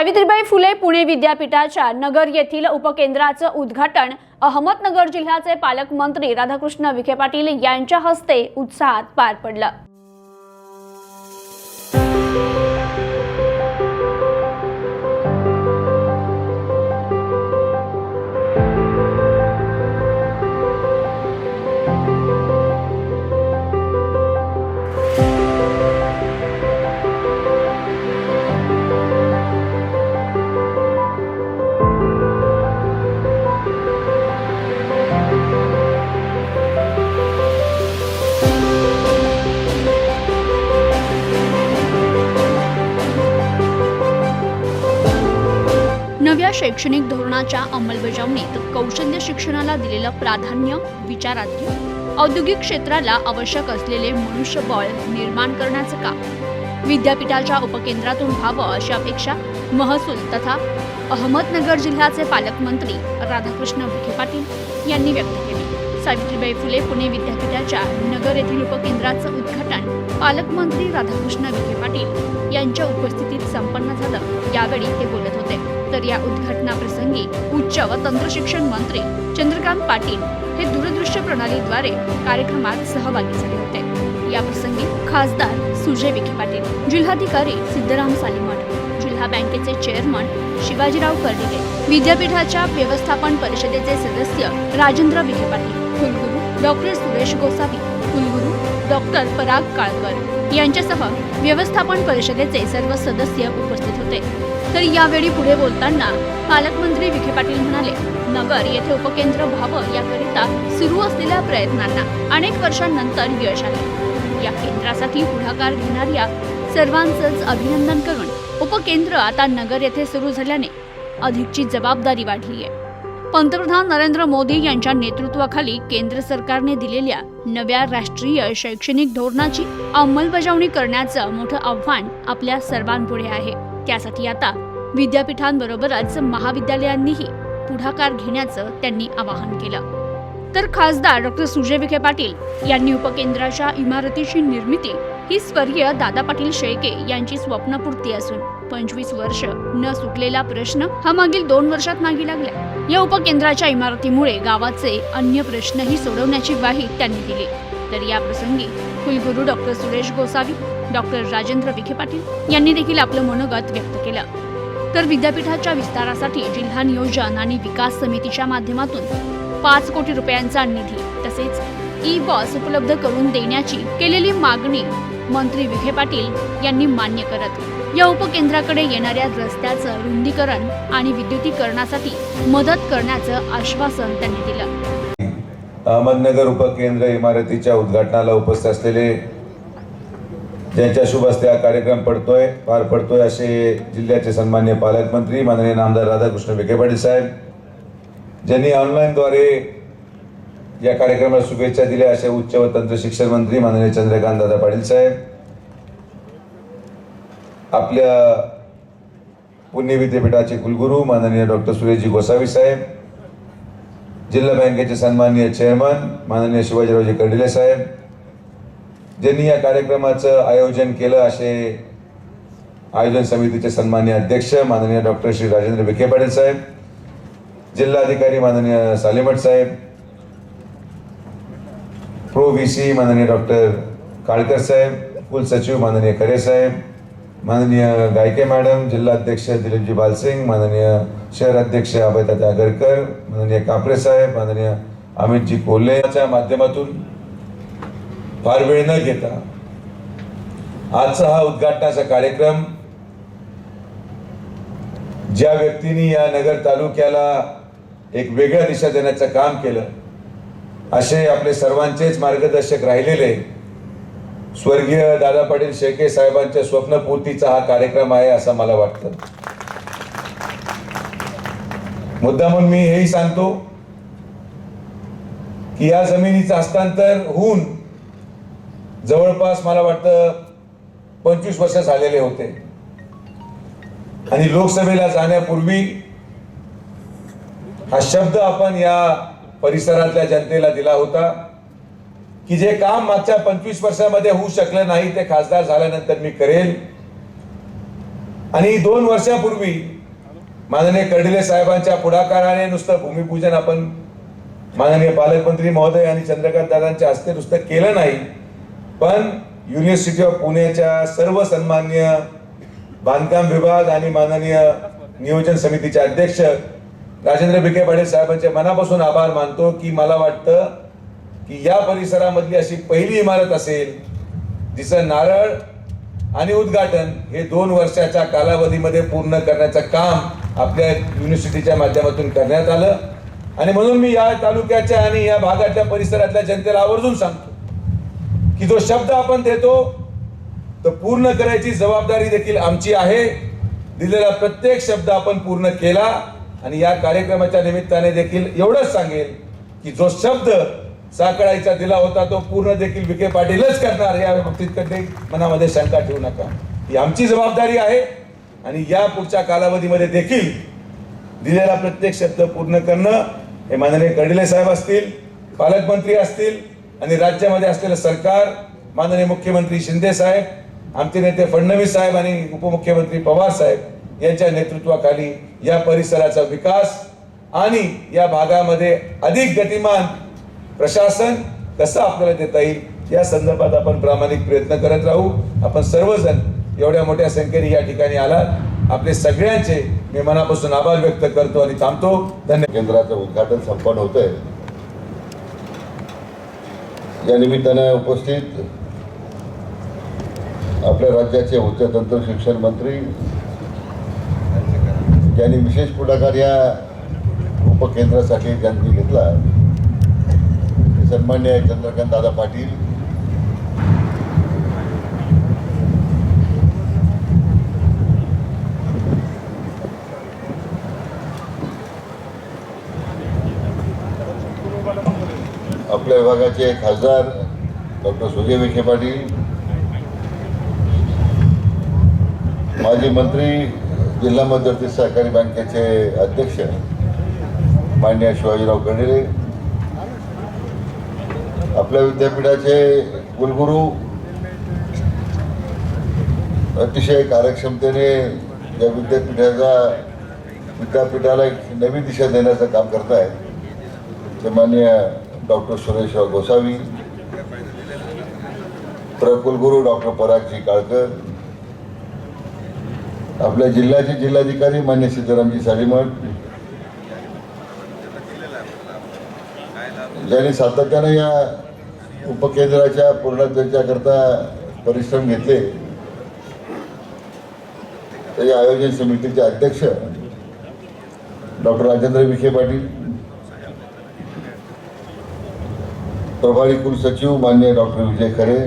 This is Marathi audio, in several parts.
सावित्रीबाई फुले पुणे विद्यापीठाच्या नगर येथील उपकेंद्राचं उद्घाटन अहमदनगर जिल्ह्याचे पालकमंत्री राधाकृष्ण विखे पाटील यांच्या हस्ते उत्साहात पार पडलं. शैक्षणिक धोरणाच्या अंमलबजावणीत कौशल्य शिक्षणाला दिलेलं प्राधान्य विचारात घेऊन औद्योगिक क्षेत्राला आवश्यक असलेले मनुष्यबळ निर्माण करण्याचं काम. विद्यापीठाच्या उपकेंद्रातून व्हावं अशी अपेक्षा महसूल तथा अहमदनगर जिल्ह्याचे पालकमंत्री राधाकृष्ण विखे पाटील यांनी व्यक्त केली. सावित्रीबाई फुले पुणे विद्यापीठाच्या नगर येथील उपकेंद्राचं उद्घाटन पालकमंत्री राधाकृष्ण विखे पाटील यांच्या उपस्थितीत संपन्न झालं. यावेळी ते बोलत होते. तर या उद्घाटनाप्रसंगी उच्च व तंत्रशिक्षण मंत्री चंद्रकांत पाटील हे दूरदृश्य प्रणालीद्वारे कार्यक्रमात सहभागी झाले होते. या प्रसंगी खासदार सुजय विखे पाटील जिल्हाधिकारी सिद्धराम सालीमठ जिल्हा बँकेचे चेअरमन शिवाजीराव कर्डिले विद्यापीठाच्या व्यवस्थापन परिषदेचे सदस्य राजेंद्र विखे पाटील कुलगुरू डॉक्टर सुरेश गोसावी कुलगुरू डॉक्टर पराग काळकर यांच्यासह व्यवस्थापन परिषदेचे सर्व सदस्य उपस्थित होते. तर यावेळी पुढे बोलताना पालकमंत्री विखे पाटील म्हणाले नगर येथे उपकेंद्र व्हावं याकरिता सुरू असलेल्या प्रयत्नांना अनेक वर्षांनंतर यश आले. या केंद्रासाठी पुढाकार घेणाऱ्या सर्वांचंच अभिनंदन करून उपकेंद्र आता नगर येथे सुरू झाल्याने अधिकची जबाबदारी वाढली आहे पंतप्रधान नरेंद्र मोदी यांच्या नेतृत्वाखाली केंद्र सरकारने दिलेल्या नव्या राष्ट्रीय शैक्षणिक धोरणाची अंमलबजावणी करण्याचं मोठं आव्हान आपल्या सर्वांपुढे आहे. त्यासाठी आता विद्यापीठांबरोबरच महाविद्यालयांनीही पुढाकार घेण्याचं त्यांनी आवाहन केलं. तर खासदार डॉक्टर सुजय विखे पाटील यांनी उपकेंद्राच्या इमारतीची निर्मिती ही स्वर्गीय दादा पाटील शेळके यांची स्वप्नपूर्ती असून पंचवीस वर्ष न सुटलेला प्रश्न हा मागील दोन वर्षात मागे लागला. या उपकेंद्राच्या इमारतीमुळे गावाचे अन्य प्रश्नही सोडवण्याची ग्वाही त्यांनी दिली. तर या प्रसंगी कुलगुरू डॉक्टर सुरेश गोसावी डॉक्टर राजेंद्र विखे पाटील यांनी देखील आपलं मनोगत व्यक्त केलं. तर विद्यापीठाच्या विस्तारासाठी जिल्हा नियोजन आणि विकास समितीच्या माध्यमातून पाच कोटी रुपयांचा निधी तसेच ई बस उपलब्ध करून देण्याची केलेली मागणी मंत्री विखे पाटील यांनी मान्य करत. या उपकेंद्राकडे येणाऱ्या रस्त्याचं रुंदीकरण आणि विद्युतीकरणासाठी मदत करण्याचं आश्वासन त्यांनी दिलं. अहमदनगर उपकेंद्र इमारतीच्या उद्घाटनाला उपस्थित असलेले ज्यांच्या शुभ हस्ते हा कार्यक्रम पडतोय पार पडतोय असे जिल्ह्याचे सन्मान्य पालकमंत्री माननीय नामदार राधाकृष्ण विखे पाटील साहेब ज्यांनी ऑनलाईनद्वारे या कार्यक्रमाला शुभेच्छा दिल्या असे उच्च व तंत्र शिक्षण मंत्री माननीय चंद्रकांत दादा पाटील साहेब आपल्या पुणे विद्यापीठाचे कुलगुरू माननीय डॉक्टर सुरेशजी गोसावी साहेब जिल्हा बँकेचे सन्माननीय चेअरमन माननीय शिवाजीरावजी कर्डिले साहेब ज्यांनी या कार्यक्रमाचं आयोजन केलं असे आयोजन समितीचे सन्माननीय अध्यक्ष माननीय डॉक्टर श्री राजेंद्र विखे पाटील साहेब जिल्हाधिकारी माननीय सालेमठ साहेब प्रो व्ही सी माननीय डॉक्टर काळकर साहेब कुलसचिव माननीय खरे साहेब माननीय गायके मॅडम जिल्हाध्यक्ष दिलीपजी बालसिंग माननीय शहर अध्यक्ष अभयदादा आगरकर माननीय कापरे साहेब माननीय अमितजी कोल्हेच्या माध्यमातून फार वेळ न घेता आजचा हा उद्घाटनाचा कार्यक्रम ज्या व्यक्तींनी या नगर तालुक्याला एक वेगळ्या दिशा देण्याचं काम केलं असे आपले सर्वांचेच मार्गदर्शक राहिलेले स्वर्गीय दादा पाटील शेके साहेबांच्या स्वप्नपूर्तीचा हा कार्यक्रम आहे असं मला वाटतं. मुद्दा म्हणून मी हेही सांगतो की या जमिनीचं हस्तांतर होऊन जवळपास मला वाटतं पंचवीस वर्ष झालेले होते. आणि लोकसभेला जाण्यापूर्वी हा शब्द आपण या परिसरातल्या जनतेला दिला होता की जे काम मागच्या पंचवीस वर्षामध्ये होऊ शकलं नाही ते खासदार झाल्यानंतर मी करेल. आणि दोन वर्षापूर्वी माननीय कर्डिले साहेबांच्या पुढाकाराने नुसतं भूमिपूजन आपण माननीय पालकमंत्री महोदय आणि चंद्रकांत दादांच्या हस्ते नुसतं केलं नाही. पण युनिव्हर्सिटी ऑफ पुण्याच्या सर्व सन्मान्य बांधकाम विभाग आणि माननीय नियोजन समितीचे अध्यक्ष राजेंद्र विखे पाटील साहेबांचे मनापासून आभार मानतो की मला वाटतं की या परिसरामधली अशी पहिली इमारत असेल जिचं नारळ आणि उद्घाटन हे दोन वर्षाच्या कालावधीमध्ये पूर्ण करण्याचं काम आपल्या युनिव्हर्सिटीच्या माध्यमातून करण्यात आलं. आणि म्हणून मी या तालुक्याच्या आणि या भागातल्या परिसरातल्या जनतेला आवर्जून सांगतो की जो शब्द आपण देतो तो पूर्ण करायची जबाबदारी देखील आमची आहे. दिलेला प्रत्येक शब्द आपण पूर्ण केला आणि या कार्यक्रमाच्या निमित्ताने देखील एवढंच सांगेल की जो शब्द साकळायचा दिला होता तो पूर्ण देखील विखे पाटीलच करणार या बाबतीत कधी मनामध्ये शंका ठेवू नका. ही आमची जबाबदारी आहे आणि या पुढच्या कालावधीमध्ये देखील दिलेला प्रत्येक शब्द पूर्ण करणं हे माननीय कर्डिले साहेब असतील पालकमंत्री असतील आणि राज्यामध्ये असलेलं सरकार माननीय मुख्यमंत्री शिंदे साहेब आमचे नेते फडणवीस साहेब आणि उपमुख्यमंत्री पवार साहेब यांच्या नेतृत्वाखाली या परिसराचा विकास आणि या भागामध्ये अधिक गतिमान प्रशासन कसं आपल्याला देता येईल या संदर्भात आपण प्रामाणिक प्रयत्न करत राहू. आपण सर्वजण एवढ्या मोठ्या संख्येने या ठिकाणी आलात. आपले सगळ्यांचे मी मनापासून आभार व्यक्त करतो आणि थांबतो. धन्यवाद. केंद्राचं उद्घाटन संपन्न होतंय. या निमित्तानं उपस्थित आपल्या राज्याचे उच्चतंत्र शिक्षण मंत्री ज्यांनी विशेष पुढाकार या उपकेंद्रासाठी ज्यांनी घेतला सन्मान्य चंद्रकांत दादा पाटील आपल्या विभागाचे खासदार डॉक्टर सुजय विखे पाटील माजी मंत्री जिल्हा मध्यवर्ती सहकारी बँकेचे अध्यक्ष मान्य शिवाजीराव कर्डिले आपल्या विद्यापीठाचे कुलगुरू अतिशय कार्यक्षमतेने या विद्यापीठाचा विद्यापीठाला एक नवी दिशा देण्याचं काम करतायत. ते मान्य डॉक्टर सुरेशराव गोसावी प्रकुलगुरू डॉक्टर परागजी काळकर आपल्या जिल्ह्याचे जिल्हाधिकारी मान्य सीतारामजी सालीमठ ज्यांनी सातत्यानं या उपकेंद्राच्या पूर्णत्वाच्याकरता परिश्रम घेतले त्याच्या आयोजन समितीचे अध्यक्ष डॉक्टर राजेंद्र विखे पाटील प्रभारी कुलसचिव मान्य डॉक्टर विजय खरे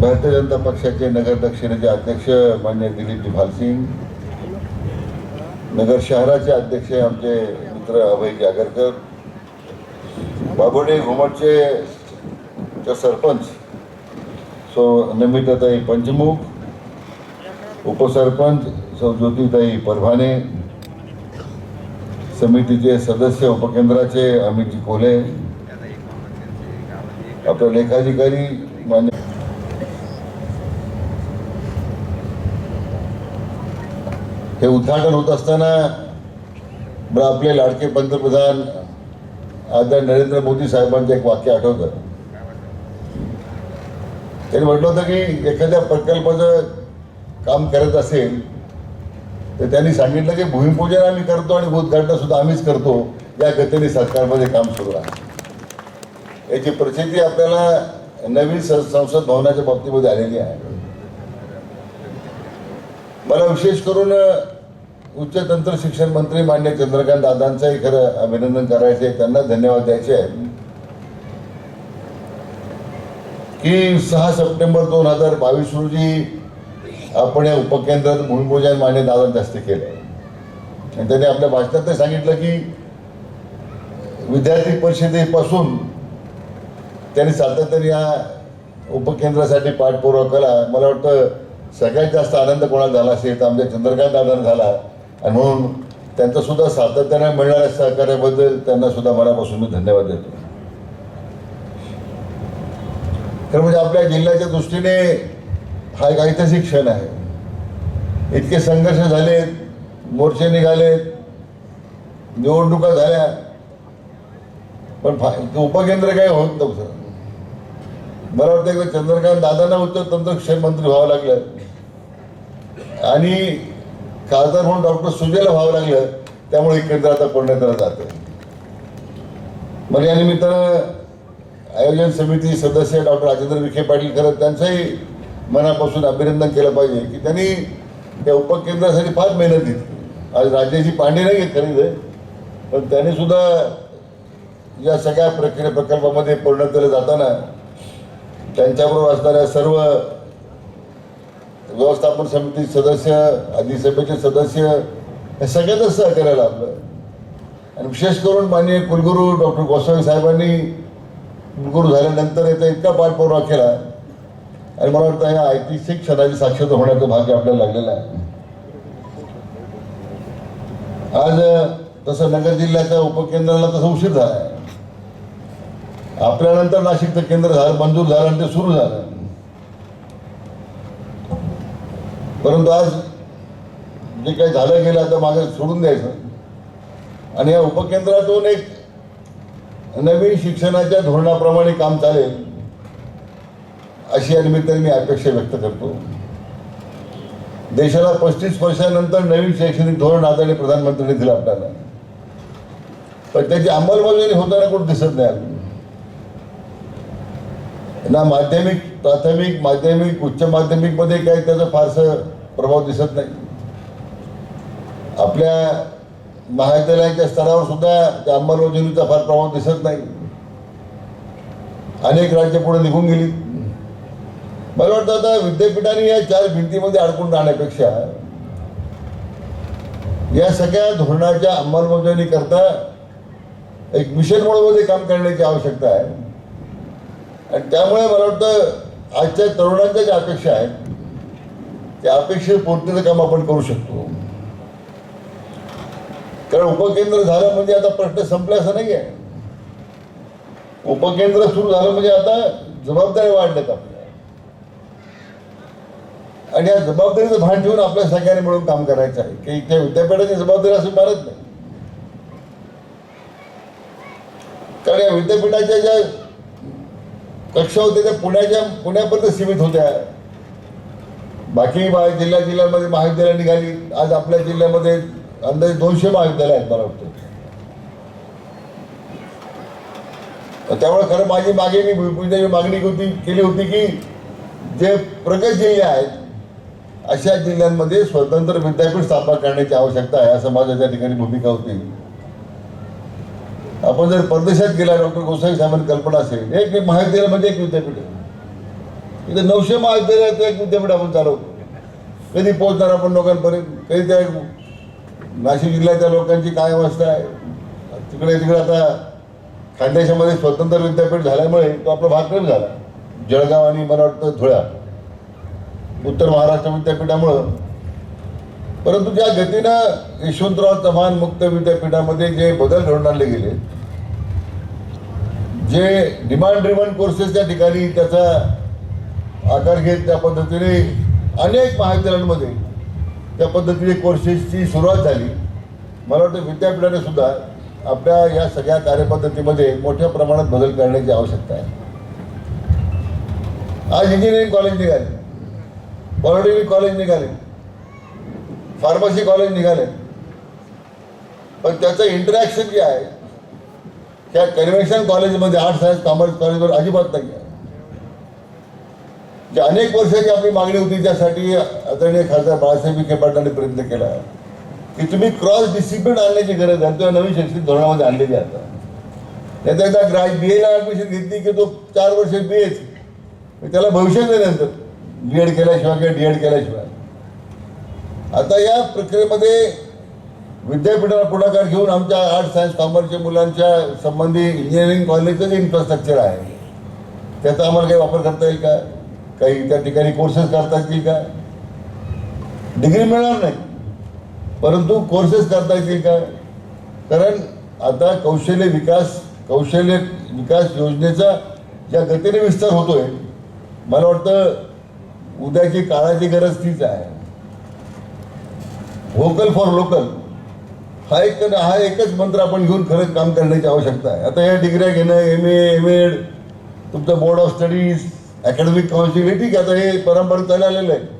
भारतीय जनता पक्षाचे नगर दक्षिणेचे अध्यक्ष मान्य दिलीप भालसिंग नगर शहराचे अध्यक्ष आमचे मित्र अभय जागरकर बाबोडे घुमटचे सरपंच सो नमिताताई पंचमुख उपसरपंच सौ ज्योतिताई परभाने समितीचे सदस्य उपकेंद्राचे अमितजी कोले आपले लेखाधिकारी मान्य हे उद्घाटन होत असताना आपले लाडके पंतप्रधान आदर नरेंद्र मोदी साहेबांचं एक वाक्य आठवतं. त्यांनी म्हटलं होतं की एखाद्या प्रकल्पाचं काम करत असेल तर त्यांनी सांगितलं की भूमिपूजन आम्ही करतो आणि उद्घाटन सुद्धा आम्हीच करतो. या गतीने सरकारमध्ये काम सुरू आहे. याची प्रसिद्धी आपल्याला नवीन संसद भवनाच्या बाबतीमध्ये आलेली आहे. मला विशेष करून उच्च तंत्र शिक्षण मंत्री मान्य चंद्रकांत दादांचंही खरं अभिनंदन करायचं आहे त्यांना धन्यवाद द्यायचे आहे. की सहा सप्टेंबर दोन हजार बावीस रोजी आपण या उपकेंद्रात भूमिपूजन माने दादांच्या जास्त केलं. आणि त्यांनी आपल्या भाषणात सांगितलं की विद्यार्थी परिषदेपासून त्यांनी सातत्याने या उपकेंद्रासाठी पाठपुरावा केला. मला वाटतं सगळ्यात जास्त आनंद कोणाला झाला असेल तर आमच्या चंद्रकांत आनंद झाला. आणि म्हणून त्यांचा सुद्धा सातत्याने मिळणाऱ्या सहकार्याबद्दल त्यांना सुद्धा मनापासून मी धन्यवाद देतो. खरं म्हणजे आपल्या जिल्ह्याच्या दृष्टीने हा एक ऐतिहासिक क्षण आहे. इतके संघर्ष झालेत मोर्चे निघालेत निवडणुका झाल्या. पण उपकेंद्र काही होत नव्हतं. मला वाटतं की चंद्रकांत दादांना उत्तर तंत्रशिक्षण मंत्री व्हावं लागलं. आणि खासदार म्हणून डॉक्टर सुजयला व्हावं लागलं. त्यामुळे हे केंद्र आता पुण्यात जातं मग या निमित्तानं आयोजन समिती सदस्य डॉक्टर राजेंद्र विखे पाटील खरं त्यांचंही मनापासून अभिनंदन केलं पाहिजे की त्यांनी त्या उपकेंद्रासाठी फार मेहनत घेतली. आज राज्याची पांडे नाही घेत खरीच पण त्यांनी सुद्धा या सगळ्या प्रक्रिया प्रकल्पामध्ये पूर्ण केलं जाताना त्यांच्याबरोबर असणाऱ्या सर्व व्यवस्थापन समिती सदस्य अधिसभेचे सदस्य हे सगळ्यांनाच सहकार्य लाभलं आणि विशेष करून माननीय कुलगुरू डॉक्टर गोसावी साहेबांनी कुलगुरू झाल्यानंतर याचा इतका पाठपुरावा केला. आणि मला वाटतं या ऐतिहासिक क्षणाची साक्षात होण्याचं भाग्य आपल्याला लागलेलं आहे. आज तसं नगर जिल्ह्याच्या उपकेंद्राला तसं उशीर झाला आहे. आपल्यानंतर नाशिकचं केंद्र झालं मंजूर झालं आणि ते सुरू झालं. परंतु आज जे काही झालं गेलं आता मागे सोडून द्यायचं. आणि या उपकेंद्रातून एक नवीन शिक्षणाच्या धोरणाप्रमाणे काम चालेल. अशी या निमित्ताने मी अपेक्षा व्यक्त करतो. देशाला पस्तीस वर्षानंतर नवीन शैक्षणिक धोरण आदरणीय प्रधानमंत्र्यांनी दिलं आपल्याला. पण त्याची अंमलबजावणी होताना कुठं दिसत नाही ना माध्यमिक प्राथमिक माध्यमिक उच्च माध्यमिकमध्ये काही त्याचा फारसं प्रभाव दिसत नाही. आपल्या महाविद्यालयाच्या स्तरावर सुद्धा त्या अंमलबजावणीचा फार प्रभाव दिसत नाही. अनेक राज्य पुढे निघून गेली मला वाटतं आता विद्यापीठाने या चार भिंतीमध्ये अडकून राहण्यापेक्षा या सगळ्या धोरणाच्या अंमलबजावणी करता एक मिशन मोडमध्ये काम करण्याची आवश्यकता आहे. आणि त्यामुळे मला वाटतं आजच्या तरुणांच्या ज्या अपेक्षा आहेत त्या अपेक्षेत पूर्तीचं काम आपण करू शकतो. कारण उपकेंद्र झालं म्हणजे आता प्रश्न संपले असं नाही आहे उपकेंद्र सुरू झालं म्हणजे आता जबाबदारी वाढल्यात आपल्या. आणि या जबाबदारीचं भान ठेवून आपल्या सगळ्यांनी मिळून काम करायचं आहे. की त्या विद्यापीठाची जबाबदारी असं मानत नाही. कारण या विद्यापीठाच्या ज्या कक्षा होत्या त्या पुण्याच्या पुण्यापर्यंत सीमित होत्या. बाकी बा- जिल्ह्या जिल्ह्यांमध्ये महाविद्यालय निघाली. आज आपल्या जिल्ह्यामध्ये अंदाजे दोनशे महाविद्यालय आहेत मला वाटतं. त्यामुळे खरं माझी मागे मी मागणी होती केली होती की जे प्रगत जिल्हे आहेत अशा जिल्ह्यांमध्ये स्वतंत्र विद्यापीठ स्थापन करण्याची आवश्यकता आहे असं माझ्या त्या ठिकाणी भूमिका होती. आपण जर परदेशात गेला डॉक्टर गोसाई साहेबांनी कल्पना असेल एक महाविद्यालय म्हणजे एक विद्यापीठ आहे. इथे नऊशे महाविद्यालयात एक विद्यापीठ आपण चालवतो. कधी पोहोचणार आपण लोकांपर्यंत? कधी त्या नाशिक जिल्ह्याच्या लोकांची काय अवस्था आहे? तिकडे तिकडे आता खानदेशामध्ये स्वतंत्र विद्यापीठ झाल्यामुळे तो आपला भाग कमी झाला. जळगाव आणि मला वाटतं धुळ्या उत्तर महाराष्ट्र विद्यापीठामुळं. परंतु ज्या गतीनं यशवंतराव चव्हाण मुक्त विद्यापीठामध्ये जे बदल घडून आणले गेले जे डिमांड ड्रिव्हन कोर्सेसच्या ठिकाणी त्याचा आकार घेत त्या पद्धतीने अनेक महाविद्यालयांमध्ये त्या पद्धतीने कोर्सेसची सुरुवात झाली. मला वाटतं विद्यापीठाने सुद्धा आपल्या या सगळ्या कार्यपद्धतीमध्ये मोठ्या प्रमाणात बदल करण्याची आवश्यकता आहे. आज इंजिनिअरिंग कॉलेज निघाली. पॉलिटेक्निक कॉलेज निघाले. फार्मसी कॉलेज निघाले. पण त्याचं इंटरॅक्शन जे आहे त्या कन्व्हेन्शन कॉलेजमध्ये आर्ट्स सायन्स कॉमर्स कॉलेजवर अजिबात नाही आहे. जे अनेक वर्षाची आपली मागणी होती त्यासाठी आदरणीय खासदार बाळासाहेब विखे पाटलांनी प्रयत्न केला की तुम्ही क्रॉस डिसिप्लिन आणण्याची गरज आहे. किंवा नवीन शैक्षणिक धोरणामध्ये आणलेली आता. त्याचा एकदा ग्राज बी एला ॲडमिशन घेतली की तो चार वर्ष बी एच त्याला भविष्य नाही नंतर बी एड केल्याशिवाय किंवा डी एड केल्याशिवाय. आता या प्रक्रियेमध्ये विद्यापीठाला पुढाकार घेऊन आमच्या आर्ट सायन्स कॉमर्सच्या मुलांच्या संबंधी इंजिनिअरिंग कॉलेजचं जे इन्फ्रास्ट्रक्चर आहे. त्याचा आम्हाला काही वापर करता येईल का? काही त्या ठिकाणी कोर्सेस करता येतील का? डिग्री मिळणार नाही. परंतु कोर्सेस करता येतील का? कारण आता कौशल्य विकास कौशल्य विकास योजनेचा ज्या गतीने विस्तार होतोय मला वाटतं उद्याची काळाची गरज तीच आहे. व्होकल फॉर लोकल हा एक हा एकच मंत्र आपण घेऊन खरंच काम करण्याची आवश्यकता आहे. आता या डिग्र्या घेणं एम ए एम एड तुमचं board of studies academic council हे ठीक आहे आता हे परंपरा चालू आलेलं आहे.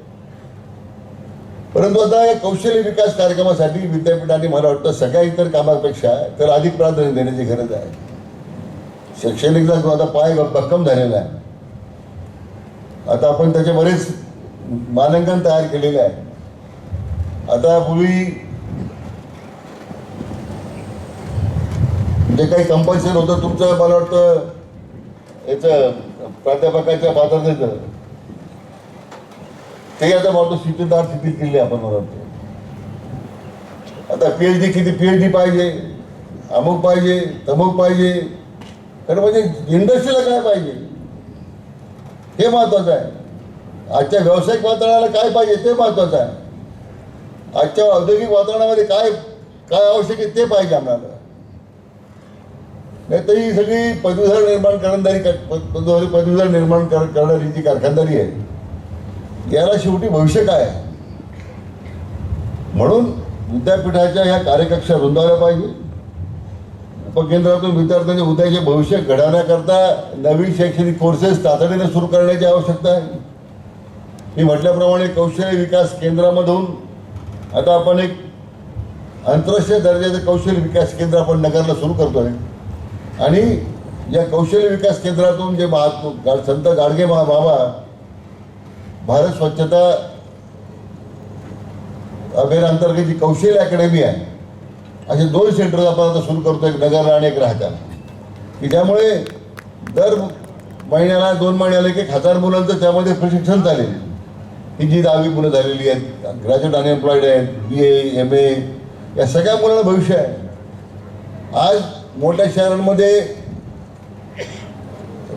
परंतु आता या कौशल्य विकास कार्यक्रमासाठी विद्यापीठाने मला वाटतं सगळ्या इतर कामापेक्षा तर अधिक प्राधान्य देण्याची गरज आहे. शैक्षणिकचा जो आता पाय भक्कम झालेला आहे. आता आपण त्याचे बरेच मानांकन तयार केलेले आहे. आता पूर्वी जे काही कंपल्शन होतं तुमचं मला वाटतं याचं प्राध्यापकाच्या पात्रतेचं ते आता मला वाटतं स्थितीदार स्थितीत केले आपण मला वाटतं. आता पीएच डी किती पीएच डी पाहिजे अमुक पाहिजे तमुक पाहिजे. कारण म्हणजे इंडस्ट्रीला काय पाहिजे? हे महत्वाचं आहे. आजच्या व्यावसायिक वातावरणाला काय पाहिजे ते महत्वाचं आहे. आजच्या औद्योगिक वातावरणामध्ये काय काय आवश्यक आहे ते पाहिजे आम्हाला. नाही तर ही सगळी पदवीधर निर्माण करणारी पदवीधर पदवीधर निर्माण कर- करणारी जी कारखानदारी आहे याला शेवटी भविष्य काय आहे? म्हणून विद्यापीठाच्या ह्या कार्यकक्षा रुंदावल्या पाहिजे. उपकेंद्रातून विद्यार्थ्यांचे उद्याचे भविष्य घडवण्याकरता नवीन शैक्षणिक कोर्सेस तातडीने सुरू करण्याची आवश्यकता आहे. मी म्हटल्याप्रमाणे कौशल्य विकास केंद्रामधून आता आपण एक आंतरराष्ट्रीय दर्जाचं कौशल्य विकास केंद्र आपण नगरला सुरू करतोय. आणि या कौशल्य विकास केंद्रातून जे महात्मा संत गाडगे मा बाबा भारत स्वच्छता अभियानांतर्गत जी कौशल्य अकॅडमी आहे असे दोन सेंटर आपण आता सुरू करतो एक नगरला आणि एक राहत्याला. की ज्यामुळे दर महिन्याला दोन महिन्याला एक एक हजार मुलांचं त्यामध्ये प्रशिक्षण चालेल ही जी दहावी मुलं झालेली आहेत ग्रॅज्युएट अनएम्प्लॉईड आहेत बी ए एम ए या सगळ्या मुलांना भविष्य आहे. आज मोठ्या शहरांमध्ये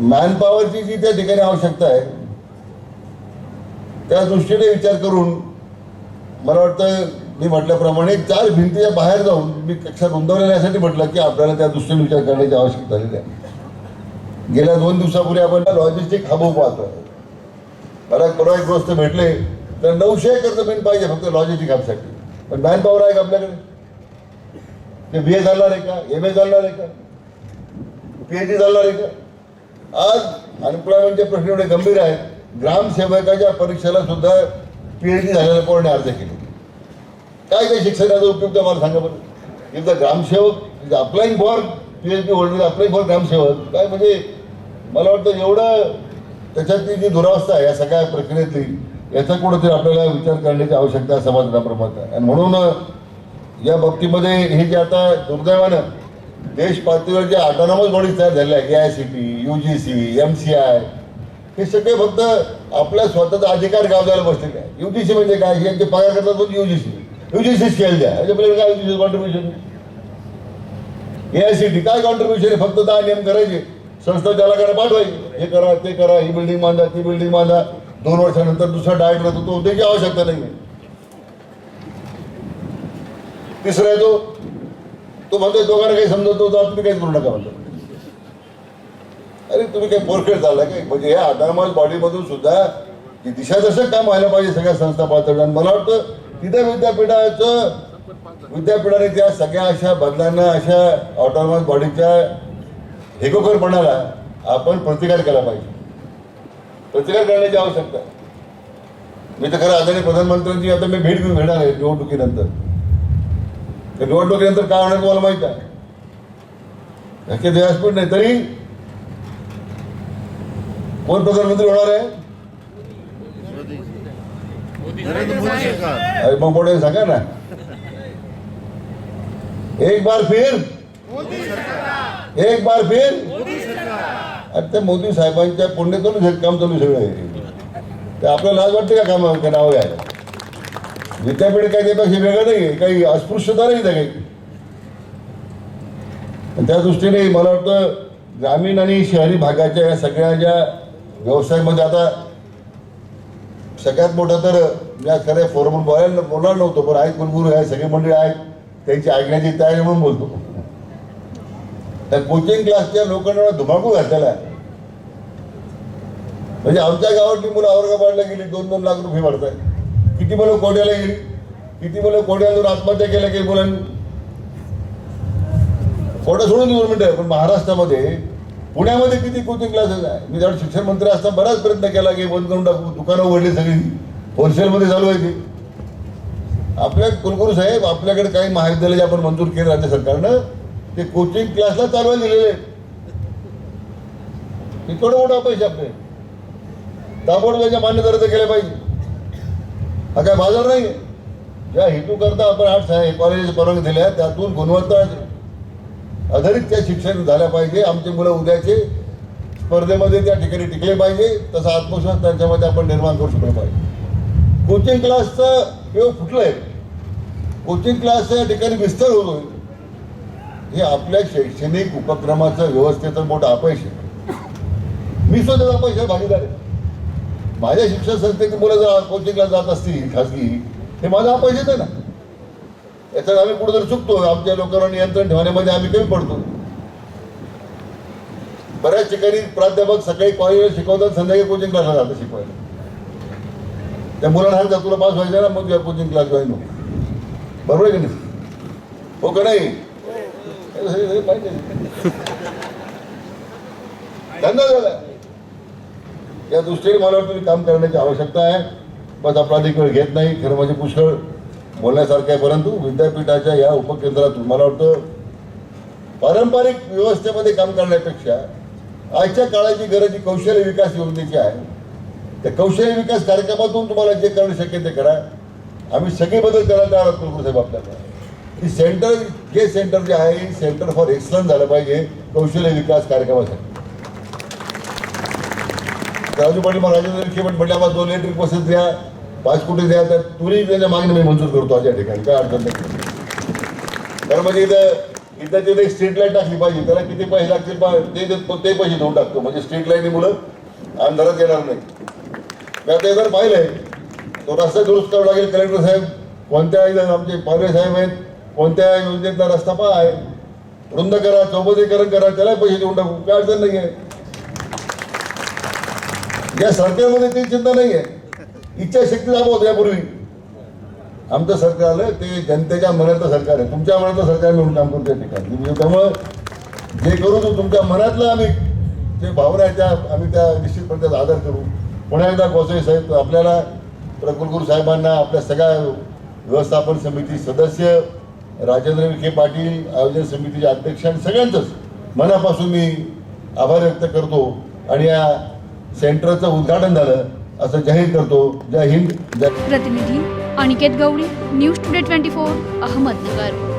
मॅनपॉवरची जी त्या ठिकाणी आवश्यकता आहे त्या दृष्टीने विचार करून मला वाटतं मी म्हटल्याप्रमाणे चार भिंतीच्या बाहेर जाऊन मी कक्षा रुंदावलेल्या यासाठी म्हटलं की आपल्याला त्या दृष्टीने विचार करण्याची आवश्यकता झालेली आहे. गेल्या दोन दिवसापूर्वी आपण लॉजिस्टिक हब पाहतो. मला परवा एक गोष्ट भेटले. तर नऊशे एकर जमीन पाहिजे फक्त लॉजिस्टिक हबसाठी पण मॅन पॉवर आहे का आपल्याकडे? ते बी ए चालणार आहे का? एम ए चालणार आहे का? पीएच डी चालणार आहे का? आज अनएम्प्लॉयमेंटचे प्रश्न एवढे गंभीर आहेत. ग्रामसेवकाच्या परीक्षेला सुद्धा पीएच डी झालेल्या पोराने अर्ज केले. काय काय शिक्षणाचा उपयोग मला सांगा बरं. इथं ग्रामसेवक applying for P H P holder applying for ग्रामसेवक. काय म्हणजे मला वाटतं एवढं त्याच्यातली जी दुरावस्था आहे या सगळ्या प्रक्रियेतली याचा कुठंतरी आपल्याला विचार करण्याची आवश्यकता आहे. समाजाप्रमाणे आणि म्हणून या बाबतीमध्ये हे जे आता दुर्दैवानं देश पातळीवर जे ऑटोनॉमस बॉडीज तयार झाल्या A I C T U G C M C I हे सगळे फक्त आपल्या स्वतःचा अधिकार गावजायला बसलेले आहे यू जी सी म्हणजे काय? यांचे पगार करतात U G C U G C scale द्या याच्यामध्ये काय U contribution A I C T काय कॉन्ट्रीब्युशन आहे फक्त दहा नियम करायचे संस्था त्याला काय पाठवायची हे करा ते करा ही बिल्डिंग बांधा ती बिल्डिंग बांधा दोन वर्षानंतर दुसरा डायट राहतो तो त्याची आवश्यकता नाही तिसरा आहे तो तो म्हणतो दोघांना काही समजत तर तुम्ही काहीच करू नका म्हणतो अरे तुम्ही काही पोरखेड झाला काय म्हणजे या ऑटोनॉमस बॉडीमधून सुद्धा दिशा दिशादर्शक काम व्हायला पाहिजे सगळ्या संस्था पातळीवर आणि मला वाटतं तिथं विद्यापीठाचं विद्यापीठाने त्या सगळ्या अशा बदलांना अशा ऑटोनॉमस बॉडीच्या हेकोकरपणाला आपण प्रतिकार केला पाहिजे. प्रतिकार करण्याची आवश्यकता. मी तर खरं आदरणीय प्रधानमंत्र्यांची आता मी भेट घेऊन घेणार आहे निवडणुकीनंतर. त्या निवडणुकीनंतर काय होणार तुम्हाला माहीत आहे? व्यासपीठ नाही तरी कोण प्रधानमंत्री होणार आहे? अरे मग मोठे सांगा ना. एक बार फिर. एक बार फिर. अरे त्या मोदी साहेबांच्या पुण्यातून हे काम चालू सगळं. ते आपल्याला लाज वाटते का काम नाव यायला विद्यापीठ काही त्यापेक्षा वेगळं नाही आहे काही अस्पृश्यता नाही त्या काही. त्या दृष्टीने मला वाटतं ग्रामीण आणि शहरी भागाच्या या सगळ्या ज्या व्यवसायामध्ये आता सगळ्यात मोठं तर या खऱ्या फोरमन बोलायला बोलणार नव्हतो पण आहेत कुलगुरू आहे सगळे मंडळी आहेत त्यांची ऐकण्याची तयारी म्हणून बोलतो. त्या कोचिंग क्लासच्या लोकांना धुमाकूळ घातलेला आहे. म्हणजे आमच्या गावातली मुलं औरंगाबादला गेली दोन दोन लाख रुपये भरताय. किती मुलं कोड्याला गेली? किती मुलं कोड्यातून आत्महत्या केल्या काही मुलांनी? कोड्या सोडून दोन मिनिटं पण महाराष्ट्रामध्ये पुण्यामध्ये किती कोचिंग क्लासेस आहे मी त्यावेळेस शिक्षण मंत्री असताना बराच प्रयत्न केला की बंद करून टाकू. दुकानं उघडली सगळी. होलसेलमध्ये चालू आहे ती. आपल्या कुलगुरू साहेब आपल्याकडे काही महाविद्यालय जे आपण मंजूर केले राज्य सरकारनं ते कोचिंग क्लासला चालवायला दिलेले. आहेत. हे थोडं मोठा पैसे आपले. ताबडतोब त्याच्या मान्यता रद्द केल्या पाहिजे. हा काय बाजार नाही ज्या हेतू करता आपण आठ कॉलेजेस परवानगी दिल्या त्यातून गुणवत्ता आधारित त्या शिक्षण झाल्या पाहिजे. आमचे मुलं उद्याचे स्पर्धेमध्ये त्या ठिकाणी टिकले पाहिजे. तसा आत्मविश्वास त्यांच्यामध्ये आपण निर्माण करू शकलो पाहिजे. कोचिंग क्लासचं किंवा आहे कोचिंग क्लास या ठिकाणी विस्तार होतोय. हे आपल्या शैक्षणिक उपक्रमाचं व्यवस्थेचं मोठं अपयश आहे. मी स्वतः अपयश अपयशात भागीदार आहे. माझ्या शिक्षण संस्थेची मुलं जर कोचिंगला जात असतील खासगी हे माझं अपयशच आहे ना. याच्यात आम्ही कुठेतरी चुकतो. आमच्या लोकांना नियंत्रण ठेवण्यामध्ये आम्ही कमी पडतो. बऱ्याच ठिकाणी प्राध्यापक सकाळी कॉलेजला शिकवतात संध्याकाळी कोचिंग क्लासला जातात शिकवायला. त्या मुलांना हा तुला पास व्हायचं ना मग कोचिंग क्लास जॉईन हो. बरोबर आहे की नाही? हो का नाही? पाहिजे धंदा झाला या दृष्टीने मला तुम्ही काम करण्याची आवश्यकता आहे. बस आपला अधिक वेळ घेत नाही. खरं म्हणजे पुष्कळ बोलण्यासारखं आहे परंतु विद्यापीठाच्या या उपकेंद्रातून मला वाटतं पारंपरिक व्यवस्थेमध्ये काम करण्यापेक्षा आजच्या काळाची गरज ही कौशल्य विकास योजनेची आहे. त्या कौशल्य विकास कार्यक्रमातून तुम्हाला जे करणं शक्य ते करा. आम्ही सगळे बदल करायला तयार आहोत गुरुसाहेब आपल्याला. की सेंटर जे सेंटर जे आहे सेंटर फॉर एक्सलन्स झालं पाहिजे कौशल्य विकास कार्यक्रमासाठी. राजू पाटील राजेंद्र विखे पण म्हटलं आम्हाला दोन इलेक्ट्रिक बसेस द्या. पाच कोटी द्या तर तुम्ही त्याच्या मागणी मी मंजूर करतो आज या ठिकाणी. काय अडचण नाही. कारण म्हणजे इथं इथं तिथे स्ट्रीट लाइट टाकली पाहिजे त्याला किती पैसे लागतील पा- ते ते पैसे देऊन टाकतो. म्हणजे स्ट्रीट लाइट मुलं अंधारात येणार नाही. मी आता जर पाहिलंय तो रस्ता दुरुस्त करावा लागेल कलेक्टर साहेब. कोणत्या इथं आमचे पालवे साहेब आहेत कोणत्या योजनेतला रस्ता पहा आहे. रुंद करा चौपदीकरण करा त्याला पैसे देऊन टाकू. काय अडचण नाही आहे या सरकारमध्ये ती चिंता नाही आहे इच्छाशक्ती दाखवतो यापूर्वी आमचं सरकार आलं ते जनतेच्या मनातलं सरकार आहे. तुमच्या मनातलं सरकार म्हणून काम करतो या ठिकाणी. म्हणजे त्यामुळं जे करू तो तुमच्या मनातलं आम्ही जे भावना आहे त्या आम्ही त्या निश्चितपणे त्याचा आदर करू. पुन्हा एकदा गोसाई साहेब आपल्याला प्रकुलगुरू साहेबांना आपल्या सगळ्या व्यवस्थापन समिती सदस्य राजेंद्र विखे पाटील आयोजन समितीचे अध्यक्ष आणि सगळ्यांचंच मनापासून मी आभार व्यक्त करतो. आणि या सेंटरचं उद्घाटन झालं. असं जाहीर करतो. जय हिंद. जय प्रतिनिधी Aniket Gawali news today twenty four Ahmednagar.